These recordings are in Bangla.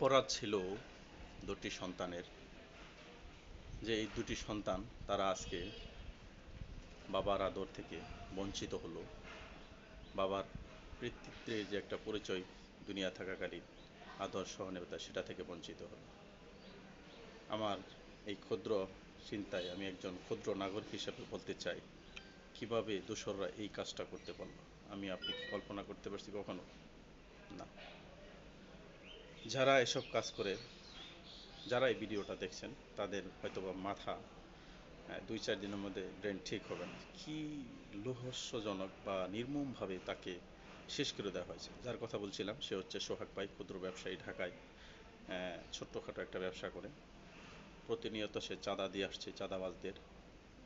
অপরাধ ছিল দুটি সন্তানের। যে এই দুটি সন্তান তারা আজকে বাবার আদর থেকে বঞ্চিত হলো। বাবার কৃতিত্বের যে একটা পরিচয় দুনিয়া থাকাকালীন আদর সহনতা সেটা থেকে বঞ্চিত হলো। আমার এই ক্ষুদ্র চিন্তায় আমি একজন ক্ষুদ্র নাগরিক হিসেবে বলতে চাই, কীভাবে দোসররা এই কাজটা করতে পারল? আমি আপনি কল্পনা করতে পারছি কখনো? না। যারা এসব কাজ করে, যারা এই ভিডিওটা দেখছেন, তাদের হয়তোবা মাথা দুই চার দিনের মধ্যে ব্রেন ঠিক হবে না। কি লোহস্যজনক বা নির্মমভাবে তাকে শেষ করে দেওয়া হয়েছে? যার কথা বলছিলাম, সে হচ্ছে সোহাগ পাই, ক্ষুদ্র ব্যবসায়ী ঢাকায় ছোট্টখাটো একটা ব্যবসা করে। প্রতিনিয়ত সে চাঁদা দিয়ে আসছে, চাঁদাবাজদের।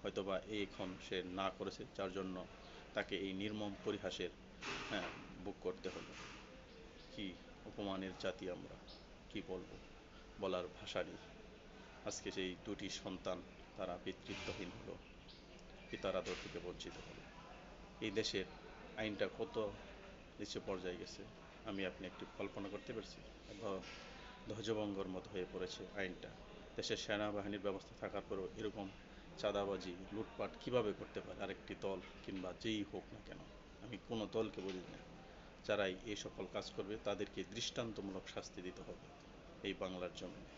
হয়তোবা এই এখন সে না করেছে, যার জন্য তাকে এই নির্মম পরিহাসের হ্যাঁ বুক করতে হলো। কি অপমানের জাতি আমরা, কি বলব? বলার ভাষা নেই। আজকে সেই দুটি সন্তান তারা পিতৃত্বহীন হলো, পিতার আদর থেকে বঞ্চিত হলো। এই দেশের আইনটা কত নিচু পর্যায়ে গেছে, আমি আপনি একটু কল্পনা করতে পারছি? ধ্বজভঙ্গর মতো হয়ে পড়েছে আইনটা। দেশের সেনাবাহিনীর ব্যবস্থা থাকার পরেও এরকম চাঁদাবাজি, লুটপাট কীভাবে করতে পারে আরেকটি দল কিংবা যেই হোক না কেন, আমি কোনো দলকে বলি না। যারাই এই সকল কাজ করবে, তাদেরকে দৃষ্টান্তমূলক শাস্তি দিতে হবে এই বাংলার জমিনে।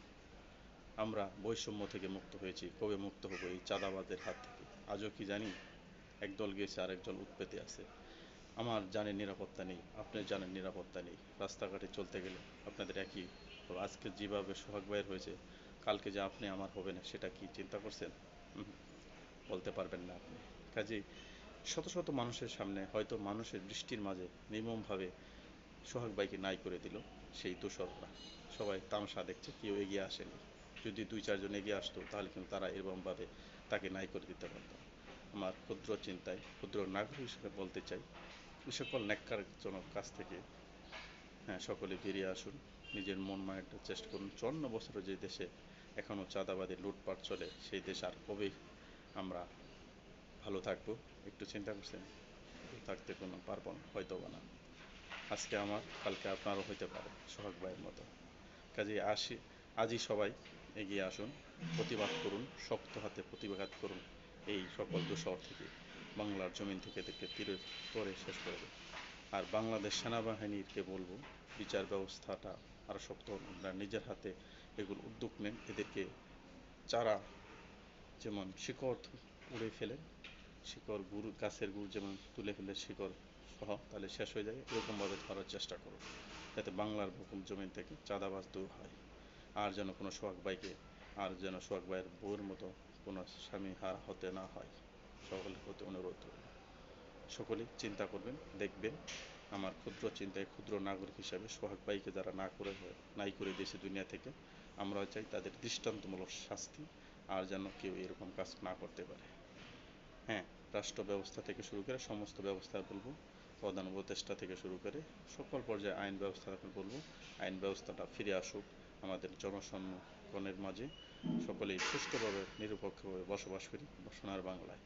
আমরা বৈষম্য থেকে মুক্ত হয়েছি, কবে মুক্ত হব এই চাঁদাবাজের হাত থেকে? আজও কি জানি? একদল গিয়েছে আরেকজন উৎপেতে আছে। আমার জানের নিরাপত্তা নেই আপনার জানের নিরাপত্তা নেই। রাস্তাঘাটে চলতে গেলে আপনাদের একই। আজকে যেভাবে সোহাগ ভাইয়ের হয়েছে, কালকে যে আপনি, আমার হবে না, সেটা কি চিন্তা করছেন? বলতে পারবেন না আপনি। কাজেই শত শত মানুষের সামনে হয়তো মানুষের দৃষ্টির মাঝে নির্মমভাবে সোহাগ ভাইকে নাই করে দিল সেই দোসররা। সবাই তামসা দেখছে, কেউ এগিয়ে আসেনি। যদি দুই, চারজন এগিয়ে আসতো, তাহলে কিন্তু তারা এরকমভাবে তাকে নাই করে দিতে পারত। আমার ক্ষুদ্র চিন্তায় ক্ষুদ্র নাগরিক হিসেবে বলতে চাই এই সকল ন্যাক্কারজনক কাছ থেকে হ্যাঁ সকলে বেরিয়ে আসুন। নিজের মন মায়েরটা চেষ্টা করুন। চন্ন বছরে যে দেশে এখনও চাঁদাবাদী লুটপাট চলে, সেই দেশ আর কবে আমরা ভালো থাকব। একটু চিন্তা করছেন, থাকতে কোনো পারব না হয়তো বা না। আজকে আমার, কালকে আপনারও হইতে পারে, সোহাগ ভাইয়ের মতো। কাজে আসি, আজই সবাই এগিয়ে আসুন, প্রতিবাদ করুন, শক্ত হাতে প্রতিবাদ করুন, এই সকল দোষর থেকে, বাংলার জমিন থেকে এদেরকে তীরে তরে শেষ করে দেবে আর বাংলাদেশ সেনাবাহিনীকে বলব, বিচার ব্যবস্থাটা আরও শক্ত। আপনারা নিজের হাতে এগুলো উদ্যোগ নেন, এদেরকে চারা যেমন শিকড় উড়ে ফেলে শিকড় গুড়, গাছের গুড় যেমন তুলে ফেলে শিকড় সহ, তাহলে শেষ হয়ে যায়। এরকমভাবে ধরার চেষ্টা করুন, যাতে বাংলার বুকুম জমিন থেকে চাঁদাবাজ দূর হয়। আর যেন কোনো সোহাগ ভাইকে, আর যেন সোহাগ ভাইয়ের বউর মতো কোনো স্বামী হারা হতে না হয়। সকলের প্রতি অনুরোধ রইল। সকলেই চিন্তা করবেন, দেখবেন আমার ক্ষুদ্র চিন্তায় ক্ষুদ্র নাগরিক হিসাবে সোহাগ ভাইকে যারা না করে, নাই করে দিয়েছে দুনিয়া থেকে আমরা চাই তাদের দৃষ্টান্তমূলক শাস্তি, আর যেন কেউ এরকম কাজ না করতে পারে। হ্যাঁ রাষ্ট্র ব্যবস্থা থেকে শুরু করে সমস্ত ব্যবস্থা বলব প্রধান উপদেষ্টা থেকে শুরু করে সকল পর্যায়ে আইন ব্যবস্থা বলব আইন ব্যবস্থাটা ফিরে আসুক আমাদের জনসম্মুখনের মাঝে সকলেই সুষ্ঠুভাবে নিরপেক্ষভাবে বসবাস করি সোনার বাংলায়।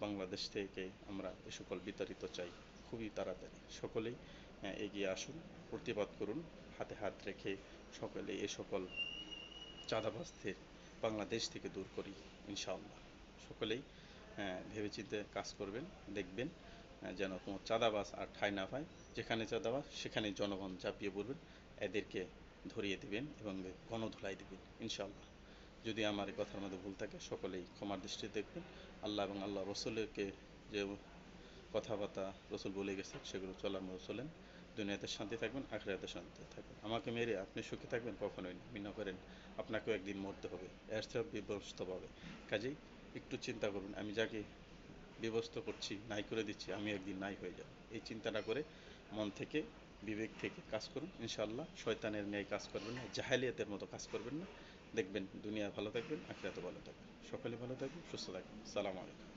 বাংলাদেশ থেকে আমরা এ সকল বিতাড়িত চাই খুবই তাড়াতাড়ি। সকলেই আহ, এগিয়ে আসুন প্রতিবাদ করুন হাতে হাত রেখে সকলে এ সকল চাঁদাবাজদের বাংলাদেশ থেকে দূর করি ইনশাআল্লাহ। সকলেই আহ, ভেবেচিন্তে কাজ করবেন দেখবেন যেন কোনো চাঁদাবাজ আর ঠাঁই না পায়। যেখানে চাঁদাবাজ সেখানে জনগণ ঝাঁপিয়ে পড়বেন এদেরকে ধরিয়ে দিবেন এবং গণধুলাই দিবেন ইনশাল্লাহ যদি আমার এই কথার মধ্যে ভুল থাকে সকলেই ক্ষমার দৃষ্টিতে দেখবেন। আল্লাহ এবং আল্লাহ রসুলকে যে কথাবার্তা রসুল বলে গেছে সেগুলো চলার মতো চলেন। দুনিয়াতে শান্তি থাকবেন আখেরাতে শান্তি থাকবেন। আমাকে মেরে আপনি সুখে থাকবেন? কখনোই না। মনে করেন আপনাকেও একদিন মরতে হবে। এর চেয়ে বিভস্ত পাবে কাজেই একটু চিন্তা করুন, আমি যাকে বিবস্ত করছি, নাই করে দিচ্ছি, আমি একদিন নাই হয়ে যাব। এই চিন্তাটা করে মন থেকে বিবেক থেকে কাজ করুন ইনশাল্লাহ শয়তানের ন্যায় কাজ করবেন না, জাহেলিয়াতের মতো কাজ করবেন না। দেখবেন দুনিয়া ভালো থাকবেন আখিরাতে ভালো থাকবেন। সকলে ভালো থাকবেন, সুস্থ থাকবেন। সালাম আলাইকুম।